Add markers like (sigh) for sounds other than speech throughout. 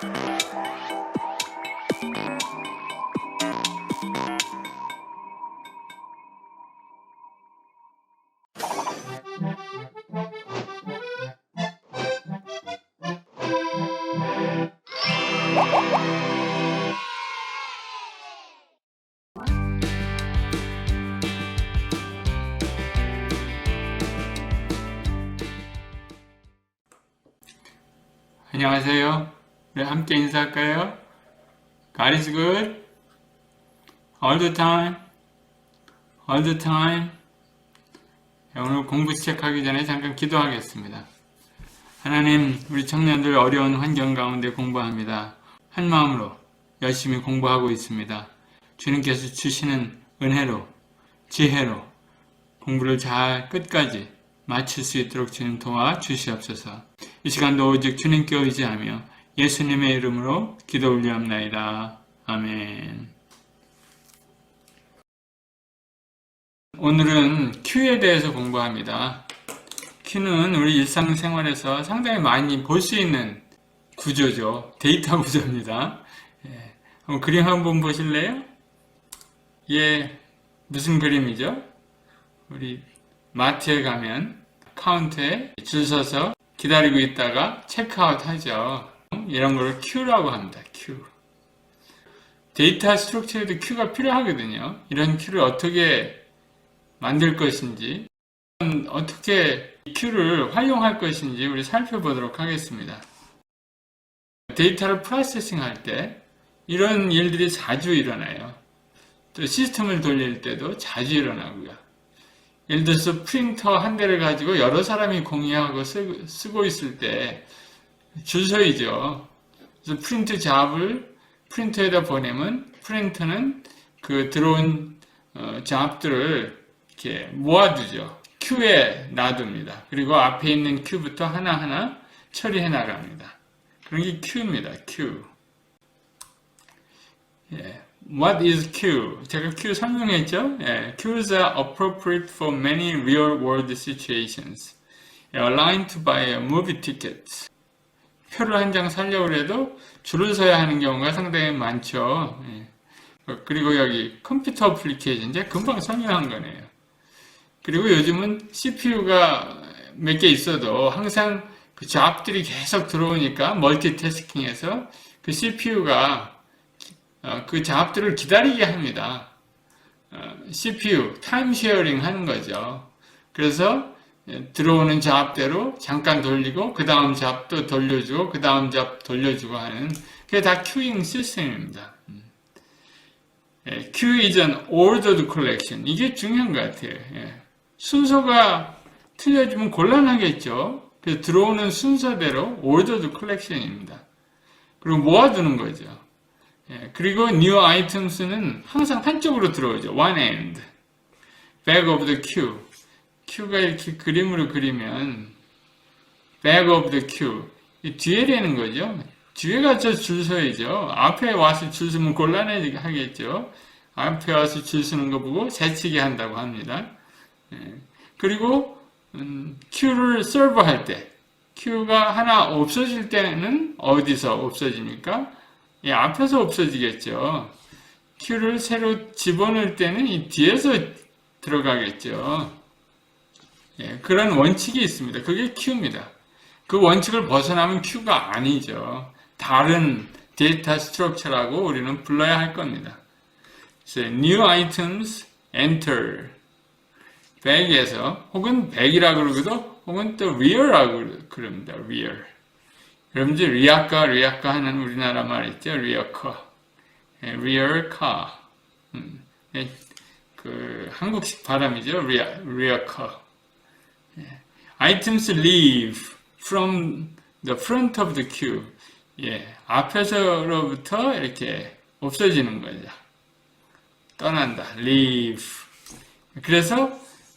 はい。 우리 함께 인사할까요? God is good. All the time. All the time. 자, 오늘 공부 시작하기 전에 잠깐 기도하겠습니다. 하나님, 우리 청년들 어려운 환경 가운데 공부합니다. 한 마음으로 열심히 공부하고 있습니다. 주님께서 주시는 은혜로, 지혜로 공부를 잘 끝까지 마칠 수 있도록 주님 도와 주시옵소서. 이 시간도 오직 주님께 의지하며 예수님의 이름으로 기도 올리옵나이다. 아멘. 오늘은 Q에 대해서 공부합니다. Q는 우리 일상생활에서 상당히 많이 볼 수 있는 구조죠. 데이터 (laughs) 구조입니다. 예, 한번 그림 한번 보실래요? 예, 무슨 그림이죠? 우리 마트에 가면 카운터에 줄 서서 기다리고 있다가 체크아웃 하죠. 이런 걸 Q라고 합니다. Q. 데이터 스트럭처에도 Q가 필요하거든요. 이런 Q를 어떻게 만들 것인지, 어떻게 Q를 활용할 것인지 우리 살펴보도록 하겠습니다. 데이터를 프로세싱 할 때 이런 일들이 자주 일어나요. 또 시스템을 돌릴 때도 자주 일어나고요. 예를 들어서 프린터 한 대를 가지고 여러 사람이 공유하고 쓰, 쓰고 있을 때 줄 서이죠. 그래서 프린트 잡을 프린터에다 보내면 프린터는 그 들어온 어, 잡들을 이렇게 모아두죠. 큐에 놔둡니다. 그리고 앞에 있는 큐부터 하나하나 처리해 나갑니다. 그런 게 큐입니다. 큐. 예. What is Q? 제가 Q 설명했죠? 예, Qs are appropriate for many real-world situations. To buy a movie ticket. 표를 한장 사려고 해도 줄을 서야 하는 경우가 상당히 많죠. 예. 그리고 여기 컴퓨터 어플리케이션, 이제 금방 설명한 거네요. 그리고 요즘은 CPU가 몇 개 있어도 항상 그 잡들이 계속 들어오니까 멀티태스킹해서 그 CPU가 어, 그 작업들을 기다리게 합니다. 어, CPU, 타임 쉐어링 하는 거죠. 그래서 예, 들어오는 작업대로 잠깐 돌리고 그 다음 잡도 돌려주고 그 다음 잡 돌려주고 하는 그게 다 큐잉 시스템입니다. 음. 예, Q is ordered collection. 이게 중요한 것 같아요. 예. 순서가 틀려지면 곤란하겠죠. 그래서 들어오는 순서대로 ordered collection입니다. 그리고 모아두는 거죠. 예, 그리고 new items는 항상 한쪽으로 들어오죠. one end. back of the queue. Queue가 이렇게 그림으로 그리면 back of the queue. 이 뒤에 되는 거죠. 뒤에 가서 줄 서야죠. 앞에 와서 줄 서면 곤란해 하겠죠. 앞에 와서 줄 서는 거 보고 재치게 한다고 합니다. 예, 그리고 음, queue를 serve 할 때, queue가 하나 없어질 때는 어디서 없어집니까? 이 앞에서 없어지겠죠. Q를 새로 집어넣을 때는 이 뒤에서 들어가겠죠. 예, 그런 원칙이 있습니다. 그게 Q입니다. 그 원칙을 벗어나면 Q가 아니죠. 다른 데이터 스트럭처라고 우리는 불러야 할 겁니다. new items enter 백에서 혹은 백이라고 그러고도 혹은 또 real라고 그럽니다. real. 여러분들 리아카 리아카 하는 우리나라 말 있죠 리어커 예, 리어카 음, 예, 그 한국식 발음이죠 리아, 리어커 예. Items leave from the front of the queue. 예, 앞에서로부터 이렇게 없어지는 거죠. 떠난다. leave. 그래서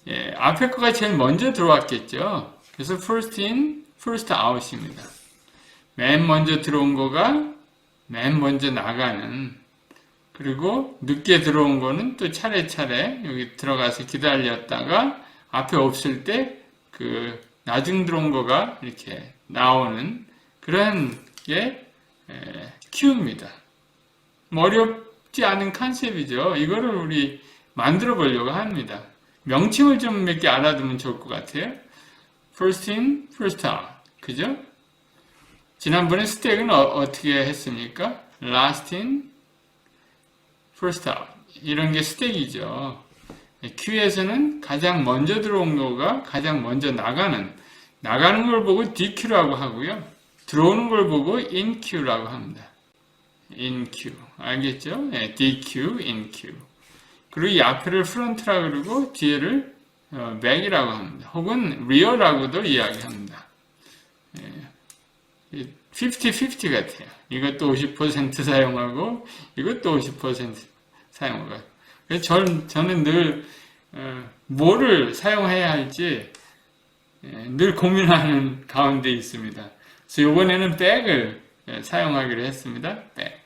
예, 앞에 거가 제일 먼저 들어왔겠죠. 그래서 first in first out입니다. 맨 먼저 들어온 거가 맨 먼저 나가는 그리고 늦게 들어온 거는 또 차례차례 여기 들어가서 기다렸다가 앞에 없을 때 그 나중 들어온 거가 이렇게 나오는 그런 게 Q입니다. 뭐 어렵지 않은 컨셉이죠. 이거를 우리 만들어 보려고 합니다. 명칭을 좀 몇 개 알아두면 좋을 것 같아요. First in, first out. 그죠? 지난번에 스택은 어, 떻게 했습니까? Last in, first out. 이런 게 스택이죠. Q에서는 가장 먼저 들어온 거가 가장 먼저 나가는, 나가는 걸 보고 DQ라고 하고요. 들어오는 걸 보고 InQ라고 합니다. InQ. 알겠죠? 네, DQ, InQ. 그리고 이 앞에를 프론트라 그러고 뒤에를 어, 백이라고 합니다. 혹은 리어라고도 이야기합니다. 예, 50-50 같아요. 이것도 50% 사용하고 이것도 50% 사용하고 전, 저는 늘 어, 뭐를 사용해야 할지 예, 늘 고민하는 가운데 있습니다. 그래서 이번에는 백을 예, 사용하기로 했습니다. 백.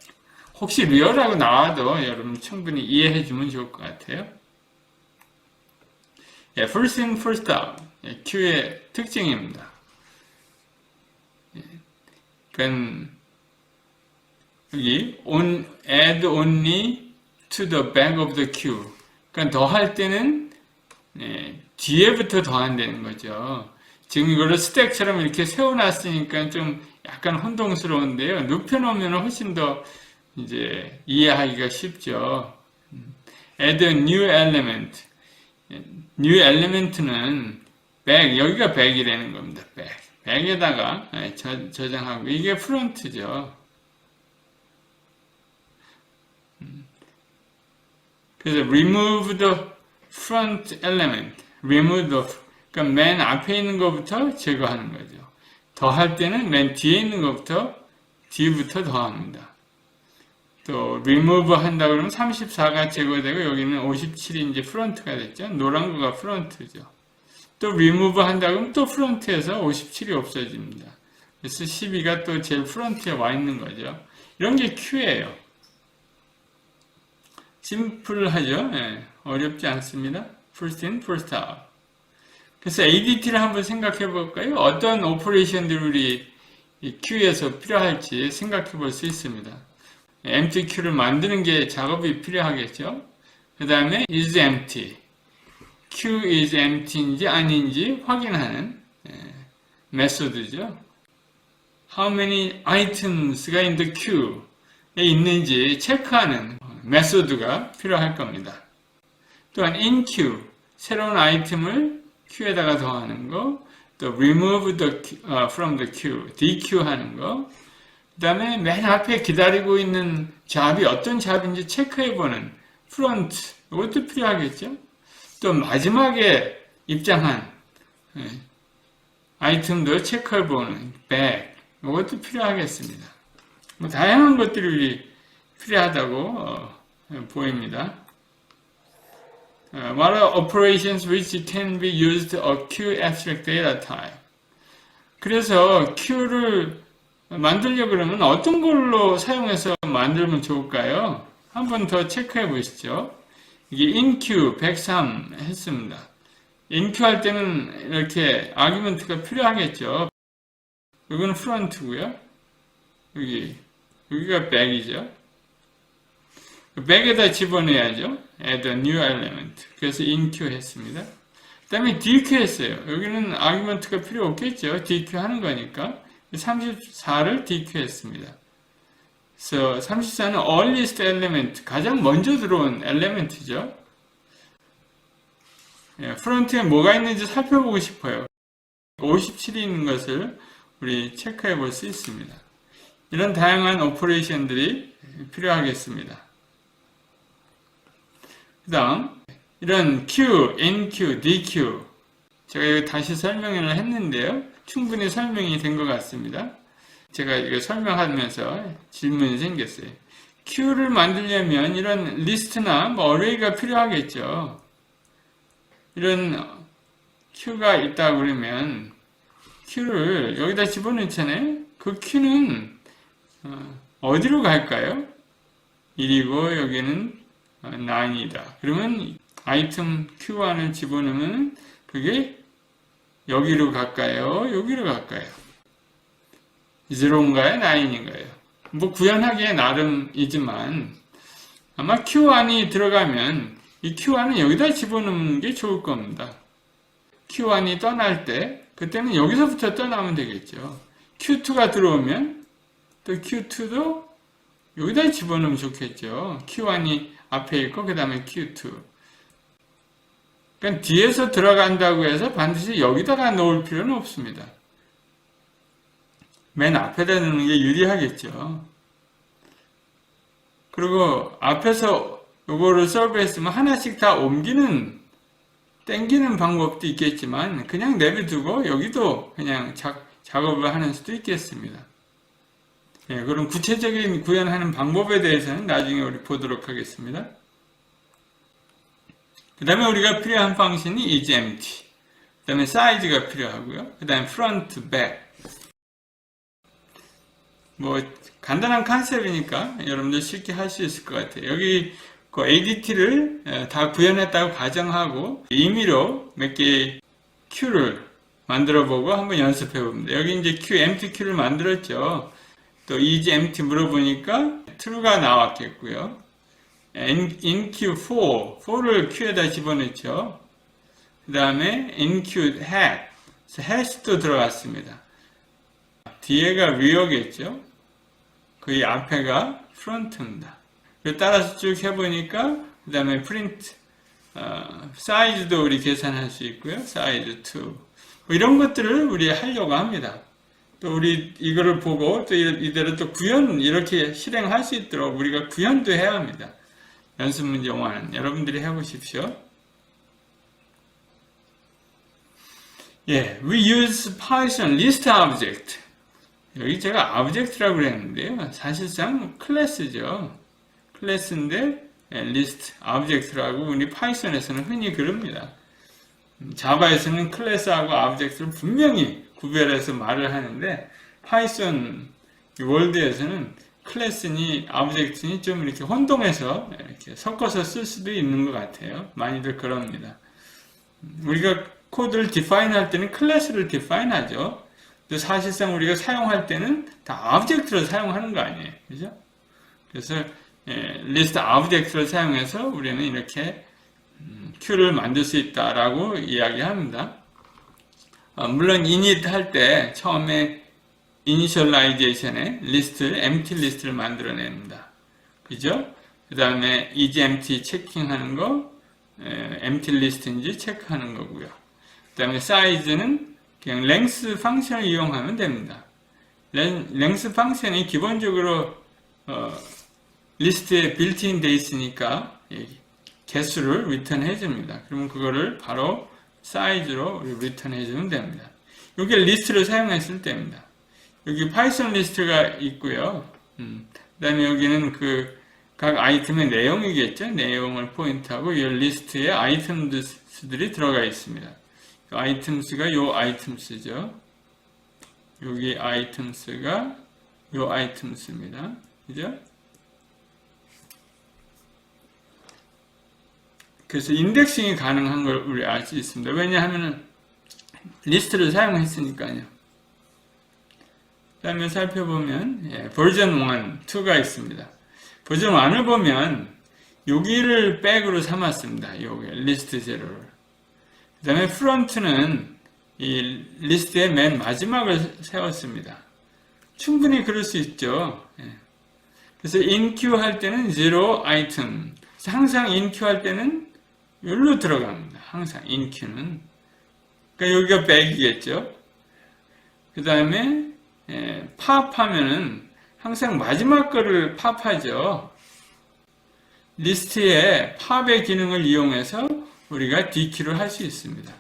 혹시 리얼하고 나와도 여러분 충분히 이해해 주면 좋을 것 같아요. 예, first in, first out. 예, Q의 특징입니다. 예, 그건 여기 on, add only to the back of the queue. 그러니까 더할 때는 예, 뒤에부터 더한다는 거죠. 지금 이거를 스택처럼 이렇게 세워놨으니까 좀 약간 혼동스러운데요. 눕혀놓으면 훨씬 더 이제 이해하기가 쉽죠. add a new element. new element는 100, 여기가 100이라는 겁니다. 100. 100에다가 저, 저장하고 이게 프론트죠. 그래서 remove the front element, remove the 그러니까 맨 앞에 있는 것부터 제거하는 거죠. 더할 때는 맨 뒤에 있는 것부터 뒤부터 더합니다. 또 remove 한다 그러면 34가 제거되고 여기는 57이 이제 프론트가 됐죠. 노란 거가 프론트죠. 또 remove 한다 그러면 또 프론트에서 57이 없어집니다. 그래서 12가 또 제일 프론트에 와 있는 거죠. 이런 게 Q예요. 심플하죠? 네, 어렵지 않습니다. First out. 그래서 ADT를 한번 생각해 볼까요? 어떤 오퍼레이션들이 Q에서 필요할지 생각해 볼 수 있습니다. MTQ를 만드는 게 작업이 필요하겠죠. 그 다음에 is empty. Q is empty인지 아닌지 확인하는 메소드죠. How many items가 in the queue에 있는지 체크하는 메소드가 필요할 겁니다. 또한 in queue, 새로운 아이템을 queue에다가 더하는 거, 또 remove the, uh, from the queue, dequeue 하는 거, 그 다음에 맨 앞에 기다리고 있는 잡이 어떤 잡인지 체크해보는 프론트, 이것도 필요하겠죠? 또 마지막에 입장한 예, 아이템도 체크해보는 백, 이것도 필요하겠습니다. 뭐 다양한 것들이 필요하다고 어, 보입니다. Uh, what are operations which can be used a Q abstract data type? 그래서 Q를 만들려 그러면 어떤 걸로 사용해서 만들면 좋을까요? 한 번 더 체크해 보시죠. 이게 inq 103 했습니다. inq 할 때는 이렇게 아규먼트가 필요하겠죠. 이거는 프론트고요. 여기 여기가 백이죠. 백에다 집어넣어야죠. add a new element. 그래서 inq 했습니다. 그 다음에 deq 했어요. 여기는 아규먼트가 필요 없겠죠. deq 하는 거니까. 34를 DQ 했습니다. 그래서 34는 earliest element, 가장 먼저 들어온 엘리멘트죠. 예, 프론트에 뭐가 있는지 살펴보고 싶어요. 57이 있는 것을 우리 체크해 볼 수 있습니다. 이런 다양한 오퍼레이션들이 필요하겠습니다. 그 다음, 이런 Q, NQ, DQ. 제가 이거 다시 설명을 했는데요. 충분히 설명이 된 것 같습니다. 제가 이거 설명하면서 질문이 생겼어요. Q를 만들려면 이런 리스트나 뭐 어레이가 필요하겠죠. 이런 Q가 있다 그러면 Q를 여기다 집어넣잖아요. 그 Q는 어디로 갈까요? 1이고 여기는 9이다. 그러면 아이템 Q1을 집어넣으면 그게 여기로 갈까요? 여기로 갈까요? 0인가요? 9인가요? 뭐 구현하기에 나름이지만 아마 Q1이 들어가면 이 Q1은 여기다 집어넣는 게 좋을 겁니다. Q1이 떠날 때 그때는 여기서부터 떠나면 되겠죠. Q2가 들어오면 또 Q2도 여기다 집어넣으면 좋겠죠. Q1이 앞에 있고 그 다음에 Q2. 그러니까 뒤에서 들어간다고 해서 반드시 여기다가 넣을 필요는 없습니다. 맨 앞에다 넣는 게 유리하겠죠. 그리고 앞에서 요거를 서브했으면 하나씩 다 옮기는 땡기는 방법도 있겠지만 그냥 내비두고 여기도 그냥 작, 작업을 하는 수도 있겠습니다. 예, 그럼 구체적인 구현하는 방법에 대해서는 나중에 우리 보도록 하겠습니다. 그 다음에 우리가 필요한 방식이 is empty. 그 다음에 사이즈가 필요하고요. 그 다음에 front, back. 뭐 간단한 컨셉이니까 여러분들 쉽게 할 수 있을 것 같아요. 여기 그 ADT를 다 구현했다고 가정하고 임의로 몇 개의 큐를 만들어 보고 한번 연습해 봅니다. 여기 이제 q, empty 큐를 만들었죠. 또 empty 물어보니까 true가 나왔겠고요. in, in q4, 4를 q에다 집어넣죠. 그 다음에 in q had, hash도 들어갔습니다. 뒤에가 rear겠죠. 그 앞에가 front입니다. 따라서 쭉 해보니까 그 다음에 프린트 어, 사이즈도 우리 계산할 수 있고요. 사이즈 2. 뭐 이런 것들을 우리 하려고 합니다. 또 우리 이거를 보고 또 이대로 또 구현 이렇게 실행할 수 있도록 우리가 구현도 해야 합니다. 연습 문제 5는 여러분들이 해보십시오. 예, we use Python list object. 여기 제가 object라고 그랬는데요. 사실상 클래스죠. 클래스인데 리스트, object라고 우리 파이썬에서는 흔히 그럽니다. 자바에서는 클래스하고 object를 분명히 구별해서 말을 하는데 파이썬 월드에서는 클래스니 object니 좀 이렇게 혼동해서 이렇게 섞어서 쓸 수도 있는 것 같아요. 많이들 그럽니다. 우리가 코드를 define 할 때는 클래스를 define 하죠. 사실상 우리가 사용할 때는 다 object를 사용하는 거 아니에요. 그죠? 그래서 예, 리스트 오브젝트를 사용해서 우리는 이렇게 음, 큐를 만들 수 있다라고 이야기합니다. 어, 물론 init 할 때 처음에 이니셜라이제이션에 리스트를 empty 리스트를 만들어냅니다. 그죠? 그 다음에 is empty 체킹하는 거 에, empty 리스트인지 체크하는 거고요. 그 다음에 사이즈는 그냥 length 펑션을 이용하면 됩니다. length 펑션이 기본적으로 어, 리스트에 빌트인 돼 있으니까 개수를 리턴 해 줍니다. 그러면 그거를 바로 사이즈로 리턴 해 주면 됩니다. 여기 리스트를 사용했을 때입니다. 여기 파이썬 리스트가 있고요. 음, 그 다음에 여기는 그 각 아이템의 내용이겠죠. 내용을 포인트하고 이 리스트에 아이템들이 들어가 있습니다. 아이템스가 요 아이템스죠. 여기 아이템스가 요 아이템스입니다. 그죠? 그래서 인덱싱이 가능한 걸 우리 알 수 있습니다. 왜냐하면 리스트를 사용했으니까요. 그 다음에 살펴보면 예, 버전 1, 2가 있습니다. 버전 1을 보면 여기를 백으로 삼았습니다. 여기 리스트 제로를. 그 다음에 프론트는 이 리스트의 맨 마지막을 세웠습니다. 충분히 그럴 수 있죠. 예. 그래서 인큐 할 때는 zero item. 항상 인큐 할 때는 여기로 들어갑니다. 항상 인큐는. 그러니까 여기가 100이겠죠. 그 다음에 예, 팝하면은 항상 마지막 거를 팝하죠. 리스트에 팝의 기능을 이용해서 우리가 디키를 할 수 있습니다.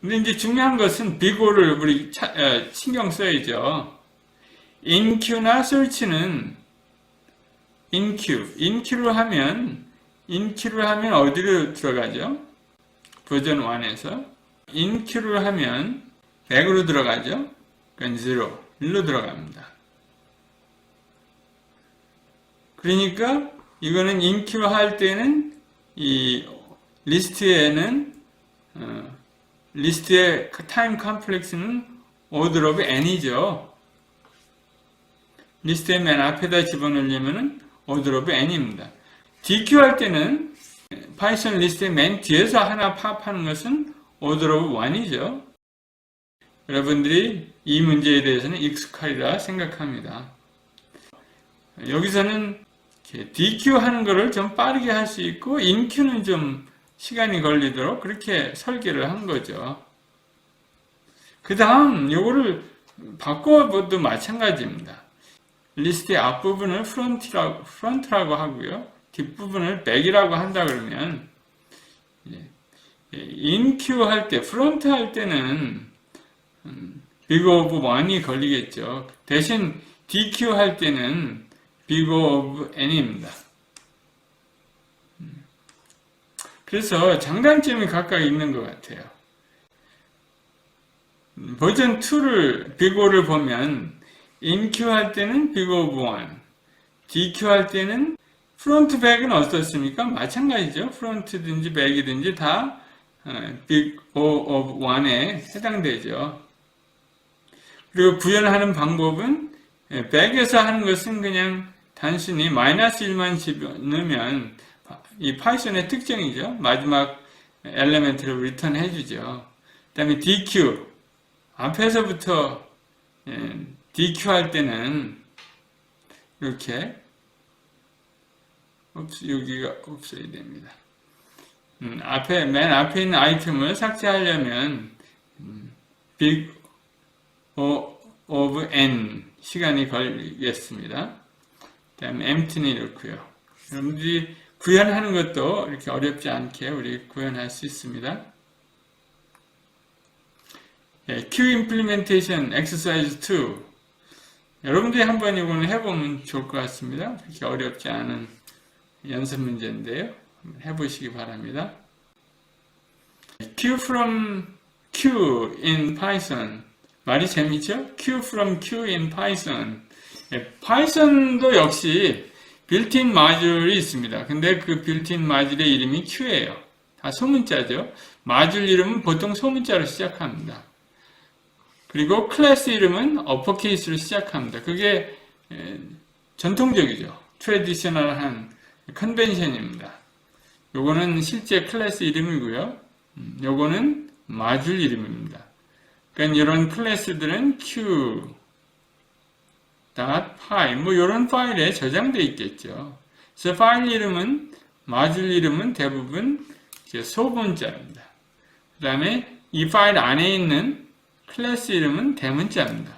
근데 이제 중요한 것은 비고를 우리 차, 어, 신경 써야죠. 인큐나 설치는 인큐, 인큐를 하면 인큐를 하면 어디로 들어가죠? 버전 1에서 인큐를 하면 100으로 들어가죠? 그러니까 0, 1로 들어갑니다. 그러니까 이거는 인큐 할 때는 이 리스트에는 어, 리스트의 타임 컴플렉스는 order of n이죠. 리스트의 맨 앞에다 집어넣으려면은 order of n입니다. DQ 할 때는 파이썬 리스트의 맨 뒤에서 하나 팝하는 것은 order of 1이죠. 여러분들이 이 문제에 대해서는 익숙하리라 생각합니다. 여기서는 DQ 하는 거를 좀 빠르게 할 수 있고 InQ는 좀 시간이 걸리도록 그렇게 설계를 한 거죠. 그 다음 요거를 바꿔봐도 마찬가지입니다. 리스트의 앞부분을 프론트라고, 프론트라고 하고요. 뒷부분을 백이라고 한다 그러면 인큐 할 때, 프론트 할 때는 비거 오브 1이 걸리겠죠. 대신 DQ 할 때는 비거 오브 n입니다. 음. 그래서 장단점이 각각 있는 것 같아요. 음, 버전 2를 비고를 보면 인큐 할 때는 비거 오브 1, DQ 할 때는 프론트 백은 어떻습니까? 마찬가지죠. 프론트든지 백이든지 다빅 오브 1에 해당되죠. 그리고 구현하는 방법은 백에서 하는 것은 그냥 단순히 마이너스 1만 집어넣으면 이 파이썬의 특징이죠. 마지막 엘레멘트를 리턴 해주죠. 그 다음에 DQ 앞에서부터 DQ 할 때는 이렇게 여기가 없어야 됩니다. 음, 앞에 맨 앞에 있는 아이템을 삭제하려면 빅 of n 시간이 걸리겠습니다. 다음에 empty는 이렇고요. 여러분들이 구현하는 것도 이렇게 어렵지 않게 우리 구현할 수 있습니다. 예, Q implementation exercise 2 여러분들이 한번 이거는 해보면 좋을 것 같습니다. 그렇게 어렵지 않은 연습 문제인데요. 해보시기 바랍니다. Q from Q in Python 말이 재밌죠? Q from Q in Python 예, 파이썬도 역시 빌트인 마듈이 있습니다. 근데 그 빌트인 마듈의 이름이 Q예요. 다 소문자죠. 마듈 이름은 보통 소문자로 시작합니다. 그리고 클래스 이름은 어퍼케이스로 시작합니다. 그게 예, 전통적이죠. 트레디셔널한 컨벤션입니다. 요거는 실제 클래스 이름이고요. 음, 요거는 마듈 이름입니다. 그러니까 이런 클래스들은 Q, .py 뭐 이런 파일에 저장되어 있겠죠. 그래서 파일 이름은 마듈 이름은 대부분 소문자입니다. 그 다음에 이 파일 안에 있는 클래스 이름은 대문자입니다.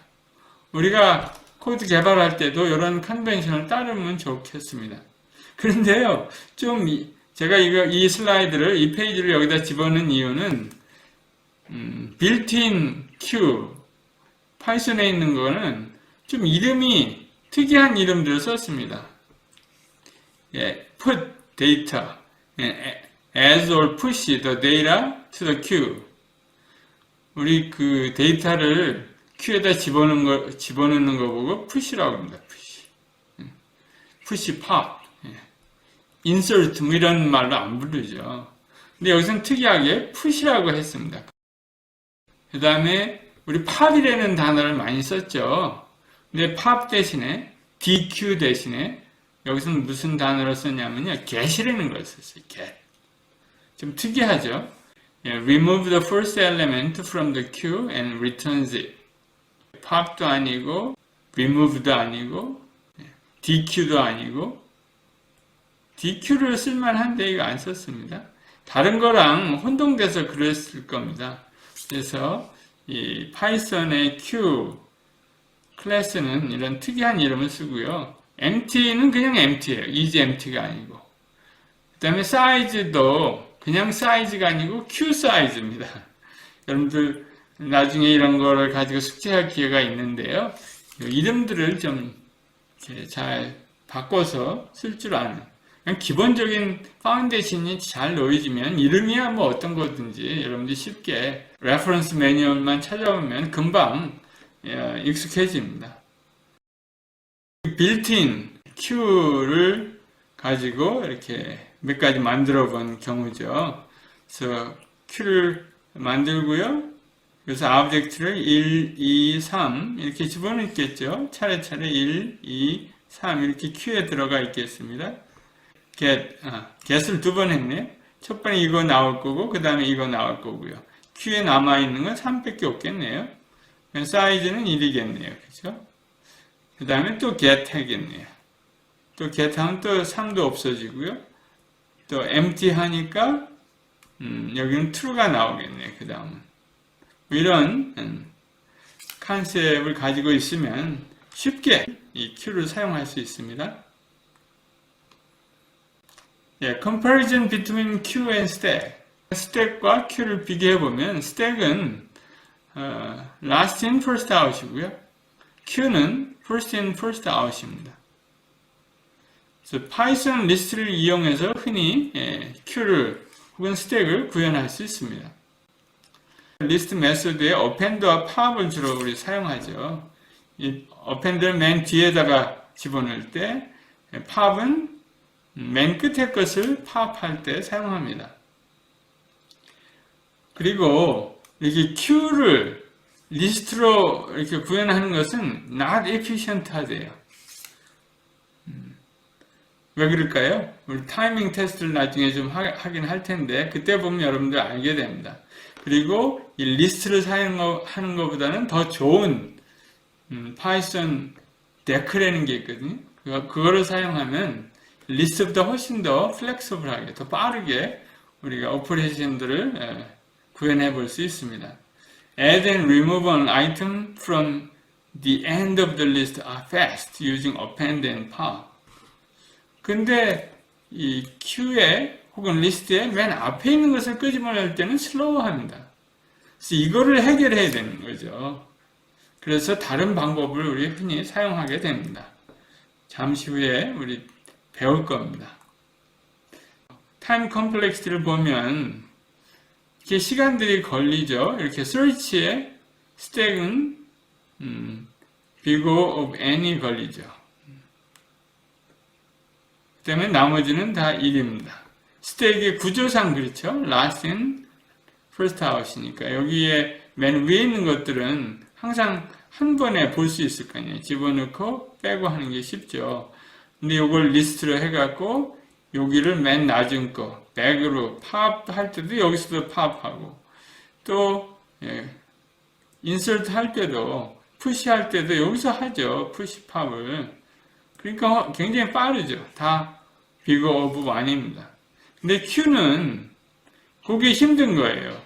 우리가 코드 개발할 때도 이런 컨벤션을 따르면 좋겠습니다. 그런데요, 좀 제가 이거 이 슬라이드를 이 페이지를 여기다 집어넣은 이유는 음, 빌트인 Q 파이썬에 있는 거는 좀 이름이 특이한 이름들을 썼습니다. 예, put data 예, as or push the data to the queue. 우리 그 데이터를 큐에다 집어넣는 거, 집어넣는 거 보고 push라고 합니다. push. push pop. Insert 뭐 이런 말로 안 부르죠. 근데 여기서는 특이하게 push라고 했습니다. 그 다음에 우리 팝이라는 단어를 많이 썼죠. 근데 팝 대신에 DQ 대신에 여기서는 무슨 단어를 썼냐면요. get이라는 걸 썼어요. get. 좀 특이하죠. remove the first element from the queue and returns it. pop도 아니고 remove도 아니고 DQ도 아니고 DQ를 쓸만한데 이거 안 썼습니다. 다른 거랑 혼동돼서 그랬을 겁니다. 그래서 이 파이썬의 Q 클래스는 이런 특이한 이름을 쓰고요. empty는 그냥 empty예요. easy empty가 아니고. 그 다음에 사이즈도 그냥 사이즈가 아니고 Q 사이즈입니다. (laughs) 여러분들 나중에 이런 거를 가지고 숙제할 기회가 있는데요. 이름들을 좀 잘 바꿔서 쓸 줄 아는 기본적인 파운데이션이 잘 놓여지면 이름이야 뭐 어떤 거든지 여러분들이 쉽게 레퍼런스 매뉴얼만 찾아보면 금방 예, 익숙해집니다. 빌트인 Q를 가지고 이렇게 몇 가지 만들어 본 경우죠. 그래서 Q를 만들고요. 그래서 object를 1, 2, 3 이렇게 집어넣겠죠. 차례차례 1, 2, 3 이렇게 queue에 들어가 있겠습니다. Get, 아, get을 두 번 했네요. 첫 번에 이거 나올 거고 그 다음에 이거 나올 거고요. queue에 남아있는 건 3밖에 없겠네요. 사이즈는 1이겠네요. 그죠? 그 다음에 또 get 하겠네요. 또 get 하면 또 3도 없어지고요. 또 empty 하니까 음, 여기는 true가 나오겠네요. 그 다음은 이런 음, 컨셉을 가지고 있으면 쉽게 이 queue를 사용할 수 있습니다. 예, comparison between queue and stack. 스택과 queue를 비교해 보면 스택은 어, last in first out이고요. queue는 first in first out입니다. 그래서 파이썬 리스트를 이용해서 흔히 예, queue를 혹은 스택을 구현할 수 있습니다. 리스트 메소드에 append와 pop을 주로 우리 사용하죠. 이 append를 맨 뒤에다가 집어넣을 때 pop은 맨 끝에 것을 pop할 때 사용합니다. 그리고 이렇게 queue를 리스트로 이렇게 구현하는 것은 not efficient 하대요. 음, 왜 그럴까요? 우리 타이밍 테스트를 나중에 좀 하, 하긴 할 텐데 그때 보면 여러분들 알게 됩니다. 그리고 이 리스트를 사용하는 것보다는 더 좋은 음, 파이썬 데크라는 게 있거든요. 그거, 그거를 사용하면 리스트보다 훨씬 더 플렉서블하게, 더 빠르게 우리가 오퍼레이션들을 예, 구현해 볼 수 있습니다. Add and remove an item from the end of the list are fast using append and pop. 근데 이 queue에 혹은 리스트에 맨 앞에 있는 것을 끄집어낼 때는 슬로우합니다. 그래서 이거를 해결해야 되는 거죠. 그래서 다른 방법을 우리 흔히 사용하게 됩니다. 잠시 후에 우리 배울 겁니다. 타임 컴플렉스를 보면 이렇게 시간들이 걸리죠. 이렇게 search에 스택은 음, big of n이 걸리죠. 그 다음에 나머지는 다 1입니다. 스택의 구조상 그렇죠. last in, first out이니까 여기에 맨 위에 있는 것들은 항상 한 번에 볼 수 있을 거 아니에요. 집어넣고 빼고 하는 게 쉽죠. 근데 이걸 리스트로 해갖고 여기를 맨 낮은 거 백으로 팝할 때도 여기서도 팝하고 또 예, 인설트 할 때도 푸시 할 때도 여기서 하죠. 푸시 팝을 그러니까 굉장히 빠르죠. 다 비거 오브 완입니다. 근데 Q는 그게 힘든 거예요.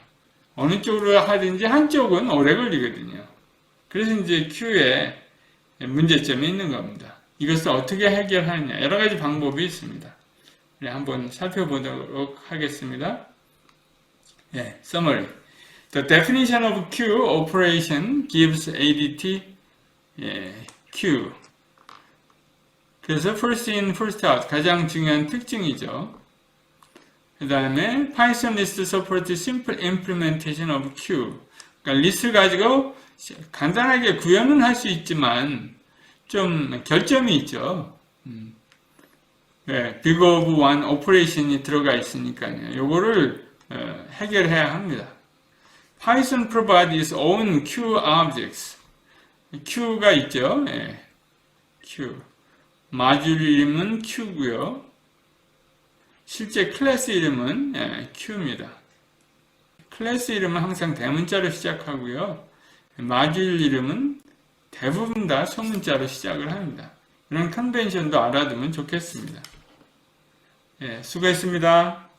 어느 쪽으로 하든지 한쪽은 오래 걸리거든요. 그래서 이제 Q에 문제점이 있는 겁니다. 이것을 어떻게 해결하느냐 여러 가지 방법이 있습니다. 네, 한번 살펴보도록 하겠습니다. 네, summary. The definition of queue operation gives ADT 예, queue. 그래서 first in, first out 가장 중요한 특징이죠. 그 다음에 Python list support simple implementation of queue. 그러니까 리스트 가지고 간단하게 구현은 할 수 있지만 좀 결점이 있죠. 음. 네, 빅 오브 완 오퍼레이션이 들어가 있으니까요. 요거를 어, 해결해야 합니다. Python provides its own queue objects. queue가 있죠. 네, queue. 마줄 이름은 queu고요. 실제 클래스 이름은 네, queue입니다. 클래스 이름은 항상 대문자로 시작하고요. 마줄 이름은 대부분 다 소문자로 시작을 합니다. 이런 컨벤션도 알아두면 좋겠습니다. 예, 수고했습니다.